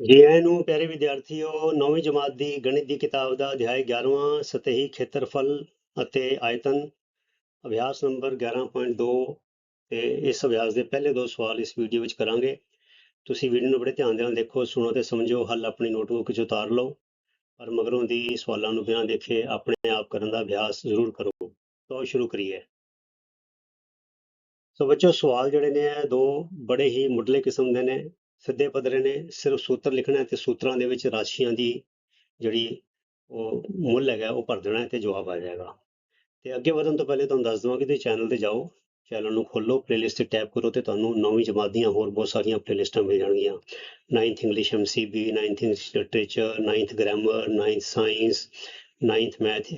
ਜੀ ਆਇਆਂ ਨੂੰ ਪਿਆਰੇ ਵਿਦਿਆਰਥੀਓ, ਨੌਵੀਂ ਜਮਾਤ ਦੀ ਗਣਿਤ ਦੀ ਕਿਤਾਬ ਦਾ ਅਧਿਆਇ 11ਵਾਂ ਸਤਹੀ ਖੇਤਰਫਲ ਅਤੇ ਆਇਤਨ, ਅਭਿਆਸ ਨੰਬਰ 11.2 ਤੇ ਇਸ ਅਭਿਆਸ ਦੇ ਪਹਿਲੇ ਦੋ ਸਵਾਲ ਇਸ ਵੀਡੀਓ ਵਿੱਚ ਕਰਾਂਗੇ। ਤੁਸੀਂ ਵੀਡੀਓ ਨੂੰ ਬੜੇ ਧਿਆਨ ਦੇ ਨਾਲ ਦੇਖੋ, ਸੁਣੋ ਤੇ ਸਮਝੋ, ਹੱਲ ਆਪਣੀ ਨੋਟਬੁੱਕ 'ਚ ਉਤਾਰ ਲਓ, ਪਰ ਮਗਰੋਂ ਦੀ ਸਵਾਲਾਂ ਨੂੰ ਬਿਨਾਂ ਦੇਖੇ ਆਪਣੇ ਆਪ ਕਰਨ ਦਾ ਅਭਿਆਸ ਜ਼ਰੂਰ ਕਰੋ। ਤਾਂ ਸ਼ੁਰੂ ਕਰੀਏ। ਸੋ ਬੱਚੋ, ਸਵਾਲ ਜਿਹੜੇ ਨੇ ਦੋ ਬੜੇ ਹੀ ਮੁੱਢਲੇ ਕਿਸਮ ਦੇ ਨੇ। ਸਿੱਧੇ ਪੱਧਰੇ ਨੇ, ਸਿਰਫ ਸੂਤਰ ਲਿਖਣਾ ਹੈ ਤੇ ਸੂਤਰਾਂ ਦੇ ਵਿੱਚ ਰਾਸ਼ੀਆਂ ਦੀ ਜਿਹੜੀ ਉਹ ਮੁੱਲ ਹੈਗਾ, ਉਹ ਭਰ ਦੇਣਾ ਹੈ ਤੇ ਜਵਾਬ ਆ ਜਾਏਗਾ। ਤੇ ਅੱਗੇ ਵਧਣ ਤੋਂ ਪਹਿਲੇ ਤੁਹਾਨੂੰ ਦੱਸ ਦਵਾਂ ਕਿ ਤੁਸੀਂ ਚੈਨਲ ਤੇ ਜਾਓ ਚੈਨਲ ਨੂੰ ਖੋਲੋ ਪਲੇਲਿਸਟ ਤੇ ਟੈਪ ਕਰੋ ਤੇ ਤੁਹਾਨੂੰ ਨੌਵੀਂ ਜਮਾਤ ਦੀਆਂ ਹੋਰ ਬਹੁਤ ਸਾਰੀਆਂ ਪਲੇਲਿਸਟਾਂ ਮਿਲ ਜਾਣਗੀਆਂ। 9th English MCB 9th English literature 9th grammar 9th science 9th math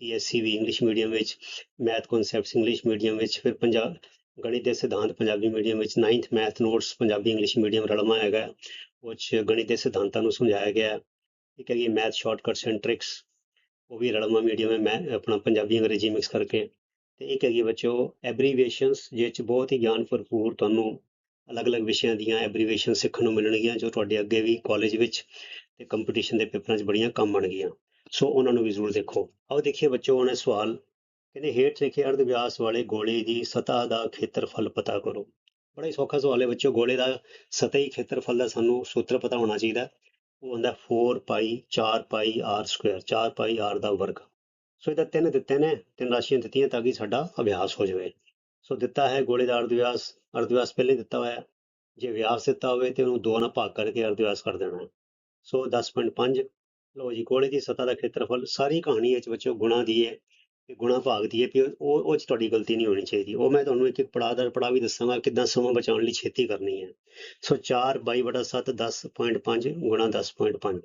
PSCB English medium ਵਿੱਚ ਮੈਥ ਕਨਸੈਪਟਸ ਇੰਗਲਿਸ਼ ਮੀਡੀਅਮ ਵਿੱਚ, ਫਿਰ ਪੰਜਾਬ ਗਣਿਤ ਦੇ ਸਿਧਾਂਤ ਪੰਜਾਬੀ ਮੀਡੀਅਮ ਵਿੱਚ 9th math notes Punjabi English medium ਰਲਮਾ ਹੈਗਾ ਉਹ 'ਚ ਗਣਿਤ ਦੇ ਸਿਧਾਂਤਾਂ ਨੂੰ ਸਮਝਾਇਆ ਗਿਆ ਹੈ, ਠੀਕ ਹੈ ਜੀ ਮੈਥ ਸ਼ਾਰਟਕਟਸ ਐਂਡ ਟ੍ਰਿਕਸ ਉਹ ਵੀ ਰਲਮਾ ਮੀਡੀਅਮ ਹੈ, ਮੈਂ ਆਪਣਾ ਪੰਜਾਬੀ ਅੰਗਰੇਜ਼ੀ ਮਿਕਸ ਕਰਕੇ, ਤੇ ਇੱਕ ਹੈਗੀ ਬੱਚੋ ਐਬਰੀਵੇਸ਼ਨਸ ਜਿਹ 'ਚ ਬਹੁਤ ਹੀ ਗਿਆਨ ਭਰਪੂਰ ਤੁਹਾਨੂੰ ਅਲੱਗ-ਅਲੱਗ ਵਿਸ਼ਿਆਂ ਦੀਆਂ ਐਬਰੀਵੇਸ਼ਨ ਸਿੱਖਣ ਨੂੰ ਮਿਲਣਗੀਆਂ, ਜੋ ਤੁਹਾਡੇ ਅੱਗੇ ਵੀ ਕਾਲਜ ਵਿੱਚ ਤੇ ਕੰਪੀਟੀਸ਼ਨ ਦੇ ਪੇਪਰਾਂ 'ਚ ਬੜੀਆਂ ਕੰਮ ਆਉਣਗੀਆਂ, ਸੋ ਉਹਨਾਂ ਨੂੰ ਵੀ ਜ਼ਰੂਰ ਦੇਖੋ। ਆਓ ਦੇਖੀਏ ਬੱਚੋ ਉਹਨੇ ਸਵਾਲ ਕਹਿੰਦੇ, ਹੇਠ ਲਿਖੇ ਅਰਧ ਵਿਆਸ ਵਾਲੇ ਗੋਲੇ ਦੀ ਸਤ੍ਹਾ ਦਾ ਖੇਤਰਫਲ ਪਤਾ ਕਰੋ। ਬੜਾ ਹੀ ਸੌਖਾ ਸਵਾਲ ਹੈ ਬੱਚੋ ਗੋਲੇ ਦਾ ਸਤਹੀ ਖੇਤਰਫਲ ਦਾ ਸਾਨੂੰ ਸੂਤਰ ਪਤਾ ਹੋਣਾ ਚਾਹੀਦਾ। ਉਹ ਹੁੰਦਾ 4 pi 4 pi r square 4 pi r ਦਾ ਵਰਗ। ਸੋ ਇਹਦਾ ਤਿੰਨ ਦਿੱਤੇ ਨੇ, ਤਿੰਨ ਰਾਸ਼ੀਆਂ ਦਿੱਤੀਆਂ ਤਾਂ ਕਿ ਸਾਡਾ ਅਭਿਆਸ ਹੋ ਜਾਵੇ। ਸੋ ਦਿੱਤਾ ਹੈ ਗੋਲੇ ਦਾ ਅਰਧ ਵਿਆਸ ਅਰਧ ਵਿਆਸ ਪਹਿਲੇ ਦਿੱਤਾ ਹੋਇਆ ਜੇ ਵਿਆਸ ਦਿੱਤਾ ਹੋਵੇ ਤੇ ਉਹਨੂੰ ਦੋ ਨਾਲ ਭਾਗ ਕਰਕੇ ਅਰਧ ਵਿਆਸ ਕਰ ਦੇਣਾ ਸੋ 10.5 ਲਓ ਜੀ, ਗੋਲੇ ਦੀ ਸਤ੍ਹਾ ਦਾ ਖੇਤਰਫਲ, ਸਾਰੀ ਕਹਾਣੀ ਵਿੱਚ ਬੱਚੋ ਗੁਣਾ ਦੀ ਹੈ ਗੁਣਾ ਭਾਗ ਦੀ ਹੈ ਵੀ ਉਹ ਉਹ ਚ ਤੁਹਾਡੀ ਗਲਤੀ ਨਹੀਂ ਹੋਣੀ ਚਾਹੀਦੀ। ਉਹ ਮੈਂ ਤੁਹਾਨੂੰ ਇੱਕ ਇੱਕ ਪੜਾਅ ਦਰ ਪੜਾਅ ਵੀ ਦੱਸਾਂਗਾ ਕਿਦਾਂ ਸਮਾਂ ਬਚਾਉਣ ਲਈ ਛੇਤੀ ਕਰਨੀ ਹੈ। ਸੋ 4 22 7 10.5 ਗੁਣਾ 10.5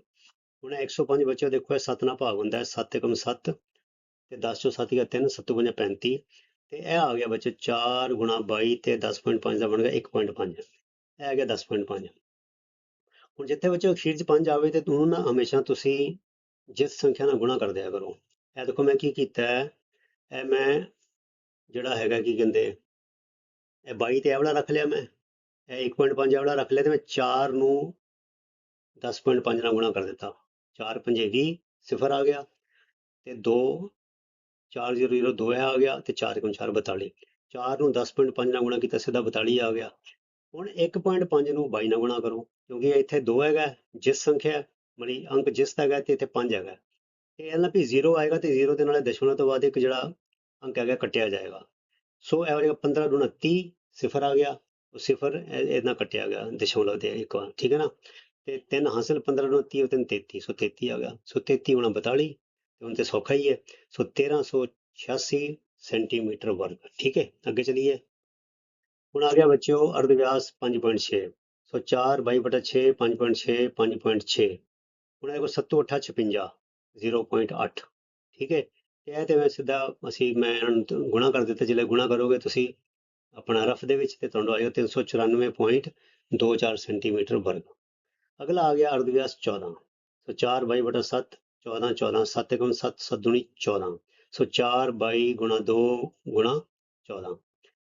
ਹੁਣ 105 ਬੱਚਿਓ ਦੇਖੋ, ਇਹ 7 ਨਾਲ ਭਾਗ ਹੁੰਦਾ ਹੈ। 7 ਕਮ 7 ਤੇ 10 ਚੋਂ 7 ਗਿਆ 3 7 5 35 ਤੇ ਇਹ ਆ ਗਿਆ ਬੱਚੇ 4 ਗੁਣਾ 22 ਤੇ 10.5 ਦਾ ਬਣ ਗਿਆ 1.5 ਇਹ ਆ ਗਿਆ 10.5 ਹੁਣ ਜਿੱਥੇ ਬੱਚੇ ਅਖੀਰ ਚ 5 ਆਵੇ ਤੇ ਤੁਹਾਨੂੰ ਨਾ ਹਮੇਸ਼ਾ ਤੁਸੀਂ ਜਿਸ ਸੰਖਿਆ ਨਾਲ ਗੁਣਾ ਕਰ ਦਿਆ ਕਰੋ। ਇਹ ਦੇਖੋ ਮੈਂ ਕੀ ਕੀਤਾ ਹੈ, ਇਹ ਮੈਂ ਜਿਹੜਾ ਹੈਗਾ ਕੀ ਕਹਿੰਦੇ, ਇਹ 22 ਤੇ ਇਹ ਰੱਖ ਲਿਆ ਮੈਂ, ਇਹ 1.5 ਇਹ ਵਾਲਾ ਰੱਖ ਲਿਆ ਤੇ ਮੈਂ 4 ਨੂੰ 10.5 ਨਾਲ ਗੁਣਾ ਕਰ ਦਿੱਤਾ। 4 ਪੰਜੇ 20 ਸਿਫਰ ਆ ਗਿਆ ਤੇ 2 4 0 0 2 ਆ ਗਿਆ ਤੇ 4 1 4 42 4 ਨੂੰ 10.5 ਨਾਲ ਗੁਣਾ ਕੀਤਾ, ਸਿੱਧਾ 42 ਆ ਗਿਆ। ਹੁਣ 1.5 ਨੂੰ 22 ਨਾਲ ਗੁਣਾ ਕਰੋ, ਕਿਉਂਕਿ ਇੱਥੇ 2 ਹੈਗਾ, ਜਿਸ ਸੰਖਿਆ, ਮਤਲਬ ਅੰਕ ਜਿਸ ਦਾ ਹੈਗਾ ਤੇ ਇੱਥੇ 5 ਹੈਗਾ। ਇਹ ਇਹਨਾਂ ਵੀ 0 ਆਏਗਾ ਤੇ 0 ਦੇ ਨਾਲੇ ਦਸ਼ਮਲਵ ਤੋਂ ਬਾਅਦ ਇੱਕ ਜਿਹੜਾ ਅੰਕ ਹੈਗਾ, ਕੱਟਿਆ ਜਾਏਗਾ। ਸੋ ਇਹ ਹੋਏਗਾ 15 ਗੁਣਾ 30 ਸਿਫਰ ਆ ਗਿਆ, ਉਹ ਸਿਫਰ ਇਹਨਾਂ ਕੱਟਿਆ ਗਿਆ ਦਸ਼ਮਲਵ ਦੇ ਇੱਕ ਵਾਰ, ਠੀਕ ਹੈ ਨਾ? ਤੇ 3 ਹਾਸਲ 15 ਗੁਣਾ 30 ਤੇ 33 ਸੋ 33 ਆ ਗਿਆ। ਸੋ 33 ਗੁਣਾ 42 ਤੇ ਹੁਣ ਤੇ ਸੌਖਾ ਹੀ ਹੈ। ਸੋ 1386 ਸੈਂਟੀਮੀਟਰ ਵਰਗ, ਠੀਕ ਹੈ? ਅੱਗੇ ਚਲੀਏ। ਹੁਣ ਆ ਗਿਆ ਬੱਚਿਓ ਅਰਧ ਵਿਆਸ 5.6 ਸੋ 4 22 ਬਟਾ 6 5.6 5.6 ਹੁਣ ਇਹ ਕੋ 7 8 56 0.8 ਠੀਕ ਹੈ? ਇਹ ਤੇ ਸਿੱਧਾ ਅਸੀਂ, ਮੈਂ ਗੁਣਾ ਕਰ ਦਿੱਤਾ। ਜਿਲੇ ਗੁਣਾ ਕਰੋਗੇ ਤੁਸੀਂ ਆਪਣਾ ਰਫ ਦੇ ਵਿੱਚ ਤੇ ਤੁਹਾਨੂੰ ਦੋ ਚਾਰ ਸੈਂਟੀਮੀਟਰ ਵਰਗ। ਅਗਲਾ ਆ ਗਿਆ ਅਰਧ ਵਿਆਸ ਚੌਦਾਂ। ਸੋ ਚਾਰ ਬਾਈ ਬਟਾ ਸੱਤ, ਚੌਦਾਂ ਚੌਦਾਂ, ਸੱਤ ਗੁਣ ਸੱਤ ਸੱਤ ਦੁਣੀ ਚੌਦਾਂ। ਸੋ ਚਾਰ ਬਾਈ ਗੁਣਾ ਦੋ ਗੁਣਾ 14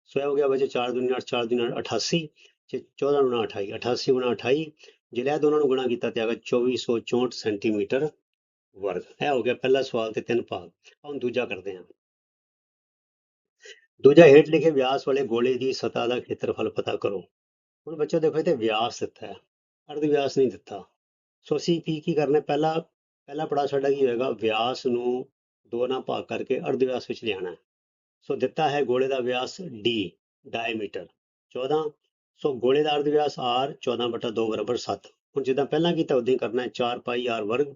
ਸੋ ਇਹ ਹੋ ਗਿਆ ਬੱਚੇ 4 ਅੱਠ, ਚਾਰ 4 ਅੱਠ ਅਠਾਸੀ, ਜੇ 14 ਗੁਣਾ 28 88 ਗੁਣਾ 28 ਜਿਲੇ ਦੋਨਾਂ ਨੂੰ ਗੁਣਾ ਕੀਤਾ ਤੇ ਆ ਗਿਆ 2464 ਸੈਂਟੀਮੀਟਰ ਵਰਗ। ਇਹ ਹੋ ਗਿਆ ਪਹਿਲਾ ਸਵਾਲ ਤੇ ਤਿੰਨ ਭਾਗ। ਹੁਣ ਦੂਜਾ ਕਰਦੇ ਹਾਂ। ਦੂਜਾ ਹੇਠ ਲਿਖੇ ਵਿਆਸ ਵਾਲੇ ਗੋਲੇ ਦੀ ਸਤ੍ਹਾ ਦਾ ਖੇਤਰਫਲ ਪਤਾ ਕਰੋ। ਹੁਣ ਬੱਚੋ ਦੇਖੋ ਇੱਥੇ ਵਿਆਸ ਦਿੱਤਾ ਹੈ। ਅਰਧ ਵਿਆਸ ਨਹੀਂ ਦਿੱਤਾ। ਸੋ ਅਸੀਂ ਕੀ ਕੀ ਕਰਨਾ ਪਹਿਲਾ ਪਹਿਲਾ ਪੜਾਅ ਸਾਡਾ ਕੀ ਹੋਏਗਾ? ਵਿਆਸ ਨੂੰ ਦੋ ਨਾਲ ਭਾਗ ਕਰਕੇ ਅਰਧ ਵਿਆਸ ਵਿੱਚ ਲਿਆਣਾ ਸੋ ਦਿੱਤਾ ਹੈ ਗੋਲੇ ਦਾ ਵਿਆਸ d ਡਾਇਮੀਟਰ 14 ਸੋ ਗੋਲੇ ਦਾ ਅਰਧ ਵਿਆਸ r 14 ਬਟਾ 2 ਬਰਾਬਰ 7 ਹੁਣ ਜਿੱਦਾਂ ਪਹਿਲਾਂ ਕੀਤਾ ਉਦਾਂ ਹੀ ਕਰਨਾ ਹੈ। 4 ਪਾਈ r ਵਰਗ।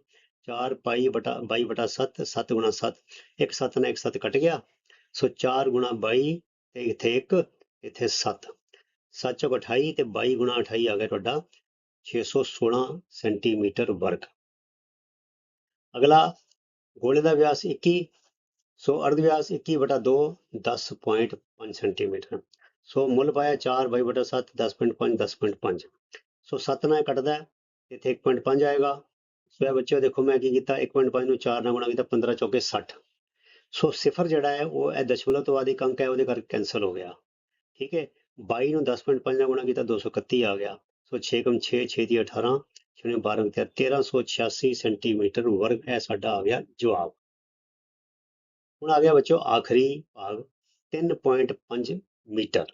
4 ਪਾਈ ਬਟਾ 22 ਬਟਾ 7 7 ਗੁਣਾ 7 ਇੱਕ 7 ਨਾਲ ਇੱਕ 7 ਕੱਟ ਗਿਆ। ਸੋ 4 ਗੁਣਾ 22 ਤੇ ਇੱਥੇ 1 ਇੱਥੇ 7 7 ਚੌਕ 28 ਤੇ 22 ਗੁਣਾ 28 ਆ ਗਿਆ ਤੁਹਾਡਾ 616 ਸੈਂਟੀਮੀਟਰ ਵਰਗ। ਅਗਲਾ ਗੋਲੇ ਦਾ ਵਿਆਸ 21 ਸੋ ਅਰਧ ਵਿਆਸ 21 ਬਟਾ 2 10.5 ਸੈਂਟੀਮੀਟਰ। ਸੋ ਮੁੱਲ ਪਾਇਆ 4 22 ਬਟਾ 7 10.5 10.5 ਸੋ 7 ਨਾਲ ਇਹ ਕੱਟਦਾ ਹੈ, ਇੱਥੇ 1.5 ਆਏਗਾ। ਸੋ ਇਹ ਬੱਚਿਓ ਦੇਖੋ ਮੈਂ ਕੀ ਕੀਤਾ 1.5 ਨੂੰ 4 ਨਾਲ ਗੁਣਾ ਕੀਤਾ 15 ਚੌਕੇ 60 ਸੋ ਸਿਫਰ ਜਿਹੜਾ ਹੈ, ਉਹ ਇਹ ਦਸ਼ਮਲਵ ਤੋਂ ਬਾਅਦ ਇੱਕ ਅੰਕ ਹੈ, ਉਹਦੇ ਕਰਕੇ ਕੈਨਸਲ ਹੋ ਗਿਆ। ਠੀਕ ਹੈ? 22 ਨੂੰ 10.5 ਨਾਲ ਗੁਣਾ ਕੀਤਾ 231 ਆ ਗਿਆ। ਸੋ 6 ਕਮ 6 6 ਦੀ 18 ਛੇਵੇਂ 12 ਤੇ 1386 ਸੈਂਟੀਮੀਟਰ ਵਰਗ ਇਹ ਸਾਡਾ ਆ ਗਿਆ ਜਵਾਬ। ਹੁਣ ਆ ਗਿਆ ਬੱਚੋ ਆਖਰੀ ਭਾਗ 3.5 ਮੀਟਰ।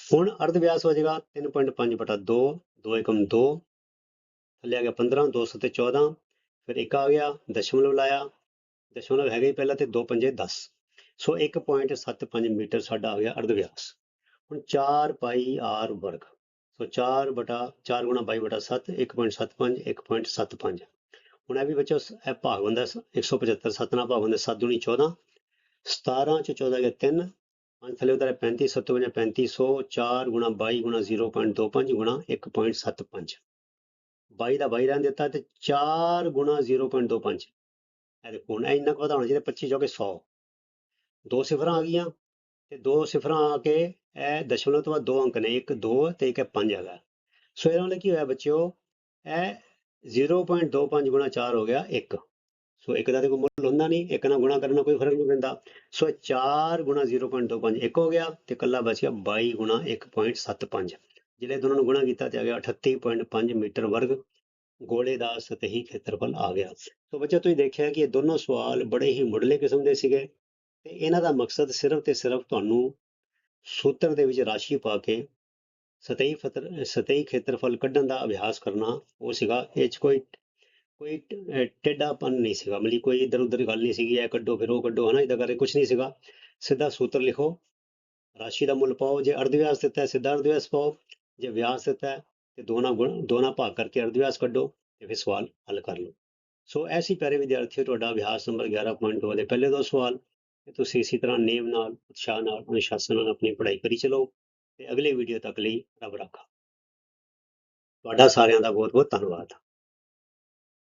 ਹੁਣ ਅਰਧ ਵਿਆਸ ਹੋ ਜਾਏਗਾ 3.5 ਬਟਾ 2 2 ਏਕਮ 2 ਥੱਲੇ ਆ ਗਿਆ 15 200 ਤੇ 14 ਫਿਰ ਇੱਕ ਆ ਗਿਆ ਦਸ਼ਮਲਵ ਲਾਇਆ। ਦਸ਼ਮਲਵ ਹੈਗਾ ਹੀ ਪਹਿਲਾਂ ਤੇ 2 ਪੰਜੇ 10 ਸੋ 1.75 ਮੀਟਰ ਸਾਡਾ ਆ ਗਿਆ ਅਰਧ ਵਿਆਸ ਹੁਣ 4 ਪਾਈ r ਵਰਗ। ਸੋ 4 ਬਟਾ 4 ਗੁਣਾ 22 ਬਟਾ 7 1.75 1.75 ਹੁਣ ਇਹ ਵੀ ਬੱਚੋ, ਇਹ ਭਾਗ ਹੁੰਦਾ 175 7 ਨਾਲ ਭਾਗ ਹੁੰਦਾ 7 ਦੁਣੀ 14 17 ਚ 14 ਗਿਆ 3 ਪੰਜ ਥੱਲੇ ਉਤਾਰੇ 35 7 ਗੁਣਾ 3500 4 ਗੁਣਾ 22 ਗੁਣਾ 0.25 ਗੁਣਾ 1.75 22 ਦਾ 22 ਰਹਿਣ ਦਿੱਤਾ ਤੇ 4 ਗੁਣਾ 0.25 ਇਹ ਦੇਖੋ, ਹੁਣ ਇਹ ਇੰਨਾ ਕੁ ਵਧਾਉਣਾ ਚਾਹੀਦਾ 25 ਜੋ ਕਿ 100 ਦੋ ਸਿਫਰਾਂ ਆ ਗਈਆਂ ਤੇ ਦੋ ਸਿਫਰਾਂ ਆ ਕੇ ਇਹ ਦਸ਼ਮਲਵ ਤੋਂ ਬਾਅਦ ਦੋ ਅੰਕ ਨੇ, ਇੱਕ 2 ਤੇ ਇੱਕ 5 ਹੈਗਾ। ਸੋ ਇਹਨਾਂ ਮਤਲਬ ਕੀ ਹੋਇਆ ਬੱਚਿਓ, ਇਹ 0.25 ਗੁਣਾ 4 ਹੋ ਗਿਆ 1 ਸੋ ਇੱਕ ਦਾ ਤੇ ਕੋਈ ਮੁੱਲ ਹੁੰਦਾ ਨਹੀਂ, ਇੱਕ ਨਾਲ ਗੁਣਾ ਕਰਨਾ ਕੋਈ ਫ਼ਰਕ ਨਹੀਂ ਪੈਂਦਾ। ਸੋ 4 ਗੁਣਾ 0.25 ਇੱਕ ਹੋ ਗਿਆ ਤੇ ਇਕੱਲਾ ਬਚਿਆ 22 ਗੁਣਾ 1.75 ਜਿਹੜੇ ਦੋਨਾਂ ਨੂੰ ਗੁਣਾ ਕੀਤਾ ਤੇ ਆ ਗਿਆ 38.5 ਮੀਟਰ ਵਰਗ, ਗੋਲੇ ਦਾ ਸਤਹੀ ਖੇਤਰਫਲ ਆ ਗਿਆ। ਸੋ ਬੱਚਾ ਤੁਸੀਂ ਦੇਖਿਆ ਕਿ ਇਹ ਦੋਨੋਂ ਸਵਾਲ ਬੜੇ ਹੀ ਮੁੱਢਲੇ ਕਿਸਮ ਦੇ ਸੀਗੇ ਤੇ ਇਹਨਾਂ ਦਾ ਮਕਸਦ ਸਿਰਫ ਤੇ ਸਿਰਫ ਤੁਹਾਨੂੰ ਸੂਤਰ ਦੇ ਵਿੱਚ ਰਾਸ਼ੀ ਪਾ ਕੇ ਸਤਹੀ ਫਤਰ, ਸਤਹੀ ਖੇਤਰਫਲ ਕੱਢਣ ਦਾ ਅਭਿਆਸ ਕਰਨਾ ਉਹ ਸੀਗਾ। ਇਹ 'ਚ ਕੋਈ ਕੋਈ ਟ- ਟੇਢਾਪਨ ਨਹੀਂ ਸੀਗਾ। ਮਤਲਬ ਕੋਈ ਇਧਰ ਉਧਰ ਗੱਲ ਨਹੀਂ ਸੀਗੀ, ਇਹ ਕੱਢੋ ਫਿਰ ਉਹ ਕੱਢੋ, ਹਨਾ ਇਦਾਂ ਕਰਕੇ ਕੁਝ ਨਹੀਂ ਸੀਗਾ। ਸਿੱਧਾ ਸੂਤਰ ਲਿਖੋ। ਰਾਸ਼ੀ ਦਾ ਮੁੱਲ ਪਾਓ। ਜੇ ਅਰਧ ਵਿਆਸ ਦਿੱਤਾ ਹੈ, ਸਿੱਧਾ ਅਰਧ ਵਿਆਸ ਪਾਓ। ਜੇ ਵਿਆਸ ਦਿੱਤਾ ਹੈ, ਤੇ ਦੋਨਾ ਗੁਣ, ਦੋਨਾਂ ਭਾਗ ਕਰਕੇ ਅਰਧ ਵਿਆਸ ਕੱਢੋ ਤੇ ਫਿਰ ਸਵਾਲ ਹੱਲ ਕਰ ਲਓ। ਸੋ ਐਸੀ ਪਿਆਰੇ ਵਿਦਿਆਰਥੀਓ, ਤੁਹਾਡਾ ਅਭਿਆਸ ਨੰਬਰ 11.2 ਦੇ ਪਹਿਲੇ ਦੋ ਸਵਾਲ ਤੇ ਤੁਸੀਂ ਇਸੇ ਤਰ੍ਹਾਂ ਨੇਮ ਨਾਲ, ਉਤਸ਼ਾਹ ਨਾਲ, ਅਨੁਸ਼ਾਸਨ ਨਾਲ ਆਪਣੀ ਪੜ੍ਹਾਈ ਕਰੀ ਚਲੋ ਤੇ ਅਗਲੇ ਵੀਡੀਓ ਤੱਕ ਲਈ ਰੱਬ ਰਾਖਾ। ਤੁਹਾਡਾ ਸਾਰਿਆਂ ਦਾ ਬਹੁਤ ਬਹੁਤ ਧੰਨਵਾਦ।